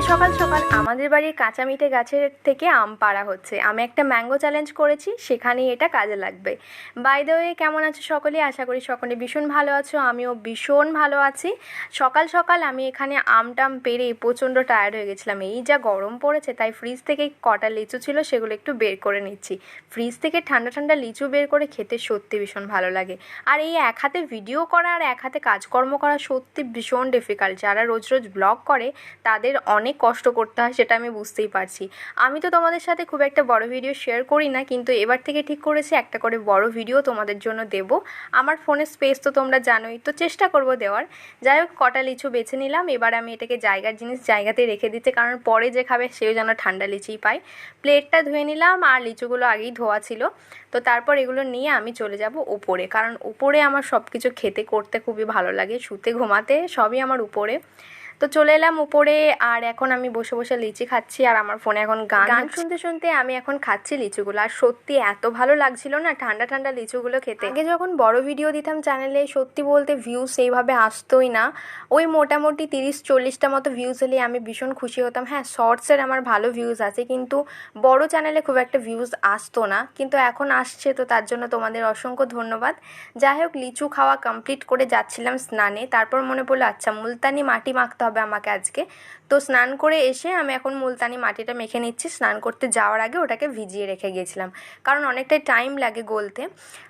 আজকে সকাল সকাল আমাদের বাড়ির কাঁচা মিঠে গাছের থেকে আম পাড়া হচ্ছে। আমি একটা ম্যাঙ্গো চ্যালেঞ্জ করেছি, সেখানেই এটা কাজে লাগবে। বাই দ্য ওয়ে কেমন আছো সকলে? আশা করি সকলে ভীষণ ভালো আছো, আমিও ভীষণ ভালো আছি। সকাল সকাল আমি এখানে আম টাম পেরে প্রচণ্ড টায়ার্ড হয়ে গেছিলাম। এই যা গরম পড়েছে, তাই ফ্রিজ থেকে কটা লিচু ছিল সেগুলো একটু বের করে নিচ্ছি। ফ্রিজ থেকে ঠান্ডা ঠান্ডা লিচু বের করে খেতে সত্যি ভীষণ ভালো লাগে। আর এই এক হাতে ভিডিও করা আর এক হাতে কাজকর্ম করা সত্যি ভীষণ ডিফিকাল্ট যারা রোজ রোজ ব্লগ করে, তাদের অনেক কষ্ট করতে হয়, সেটা আমি বুঝতেই পারছি। আমি তো তোমাদের সাথে খুব একটা বড় ভিডিও শেয়ার করি না, কিন্তু এবার থেকে ঠিক করেছি, একটা করে বড় ভিডিও তোমাদের জন্য দেব। আমার ফোনের স্পেস তো তোমরা জানোই, তো চেষ্টা করব দেওয়ার। যাই হোক, কটা লিচু বেছে নিলাম, এবার আমি এটাকে জায়গার জিনিস জায়গাতে রেখে দিতে কারণ পরে যে খাবে সেও যেন ঠান্ডা লিচুই পায়। প্লেটটা ধুয়ে নিলাম, আর লিচুগুলো আগেই ধোয়া ছিল। তো তারপর এগুলো নিয়ে আমি চলে যাব উপরে, কারণ উপরে আমার সব কিছু খেতে, করতে খুবই ভালো লাগে, শুতে, ঘুমাতে সবই আমার উপরে। তো চলে এলাম উপরে আর এখন আমি বসে বসে লিচি খাচ্ছি আর আমার ফোনে এখন গান গান শুনতে শুনতে আমি এখন খাচ্ছি লিচুগুলো আর সত্যি এত ভালো লাগছিল না ঠান্ডা ঠান্ডা লিচুগুলো খেতে। আগে যখন বড় ভিডিও দিতাম চ্যানেলে সত্যি বলতে ভিউজ সেইভাবে আসতোই না। ওই মোটামুটি তিরিশ চল্লিশটা মতো ভিউজ হলে আমি ভীষণ খুশি হতাম। হ্যাঁ শর্টসের আমার ভালো ভিউজ আছে কিন্তু বড় চ্যানেলে খুব একটা ভিউজ আসতো না। কিন্তু এখন আসছে তো তার জন্য তোমাদের অসংখ্য ধন্যবাদ। যাই হোক লিচু খাওয়া কমপ্লিট করে যাচ্ছিলাম স্নানে তারপর মনে পড়ল আচ্ছা মুলতানি মাটি মাখতে হবে আমাকে আজকে। তো স্নান করে এসে আমি এখন মুলতানি মাটিটা মেখে নিচ্ছি। স্নান করতে যাওয়ার আগে ওটাকে ভিজিয়ে রেখে গিয়েছিলাম। কারণ অনেকটাই টাইম লাগে গলতে।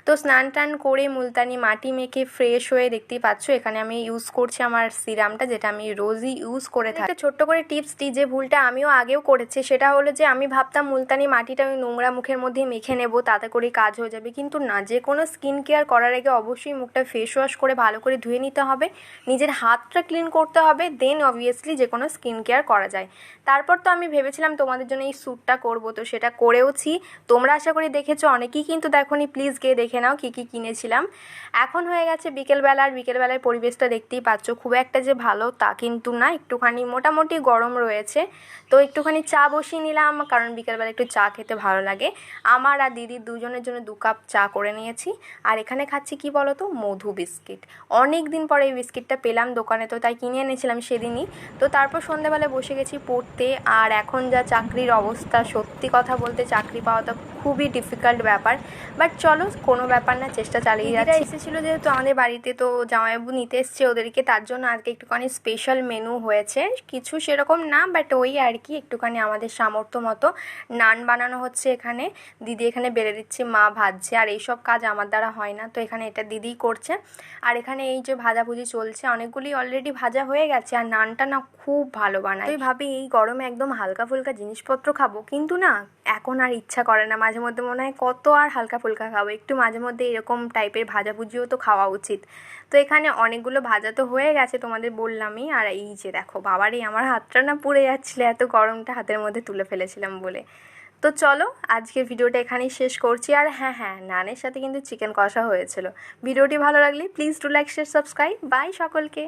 তো স্নান টান করে মুলতানি মাটি মেখে ফ্রেশ হয়ে দেখতেই পাচ্ছ, এখানে আমি ইউজ করছি আমার সিরামটা, যেটা আমি রোজই ইউজ করে থাকি। ছোট্ট করে টিপস দিই যে ভুলটা আমিও আগেও করেছি। সেটা হলো যে আমি ভাবতাম মুলতানি মাটিটা আমি নোংরা মুখের মধ্যে মেখে নেব, তাতে করে কাজ হয়ে যাবে। কিন্তু না, যে কোনো স্কিন কেয়ার করার আগে অবশ্যই মুখটা ফেস ওয়াশ করে ভালো করে ধুয়ে নিতে হবে। নিজের হাতটা ক্লিন করতে হবে দেন অবভিয়াসলি যে কোনো স্কিন কেয়ার করা যায়। তারপর তো আমি ভেবেছিলাম তোমাদের জন্য এই স্যুটটা করব, তো সেটা করেওছি। তোমরা আশা করি দেখেছ, অনেকেই কিন্তু দেখোনি প্লিজ গিয়ে দেখে নাও কী কী কিনেছিলাম। এখন হয়ে গেছে বিকেলবেলা, আর বিকেলবেলার পরিবেশটা দেখতেই পাচ্ছ, খুব একটা যে ভালো তা কিন্তু না, একটুখানি মোটামুটি গরম রয়েছে। তো একটুখানি চা বসিয়ে নিলাম, কারণ বিকেলবেলা একটু চা খেতে ভালো লাগে। আমার আর দিদির দুজনের জন্য দু কাপ চা করে নিয়েছি। আর এখানে খাচ্ছি কি বলো তো মধু বিস্কিট। অনেক দিন পরে এই বিস্কিটটা পেলাম দোকানে, তো তাই কিনে এনেছিলাম সেদিনই। তো তারপর সন্ধ্যাবেলায় বসে গেছি পড়তে, আর এখন যা চাকরির অবস্থা, সত্যি কথা বলতে চাকরি পাওয়া তো খুবই ডিফিকাল্ট ব্যাপার। বাট চলো কোনো ব্যাপার না চেষ্টা চালিয়ে যাচ্ছি। এসেছিল যেহেতু আমাদের বাড়িতে তো জামাইবাবু নিতে এসছে ওদেরকে তার জন্য আজকে একটুখানি স্পেশাল মেনু হয়েছে। কিছু সেরকম না বাট ওই আর কি একটুখানি আমাদের সামর্থ্য মতো নান বানানো হচ্ছে এখানে। দিদি এখানে বেড়ে দিচ্ছে মা ভাজছে আর এইসব কাজ আমার দ্বারা হয় না। তো এখানে এটা দিদিই করছে। আর এখানে এই যে ভাজাভুজি চলছে অনেকগুলি অলরেডি ভাজা হয়ে গেছে আর নানটা না খুব ভালো বানায়। ভাবি এই গরমে একদম হালকা ফুলকা জিনিসপত্র খাব। কিন্তু না এখন আর ইচ্ছা করে না মাঝে মধ্যে মনে হয় কত আর হালকা ফুলকা খাব। একটু মাঝে মধ্যে এরকম টাইপের ভাজাভুজিও তো খাওয়া উচিত। তো এখানে অনেকগুলো ভাজা তো হয়ে গেছে তোমাদের বললামই। আর এই যে দেখো বাবারই আমার হাতটা না পুড়ে যাচ্ছিল, এত গরমটা হাতের মধ্যে তুলে ফেলেছিলাম বলে। তো চলো, আজকের ভিডিওটা এখানেই শেষ করছি। আর হ্যাঁ হ্যাঁ নানের সাথে কিন্তু চিকেন কষা হয়েছিল। ভিডিওটি ভালো লাগলে please to like share subscribe bye সকলকে।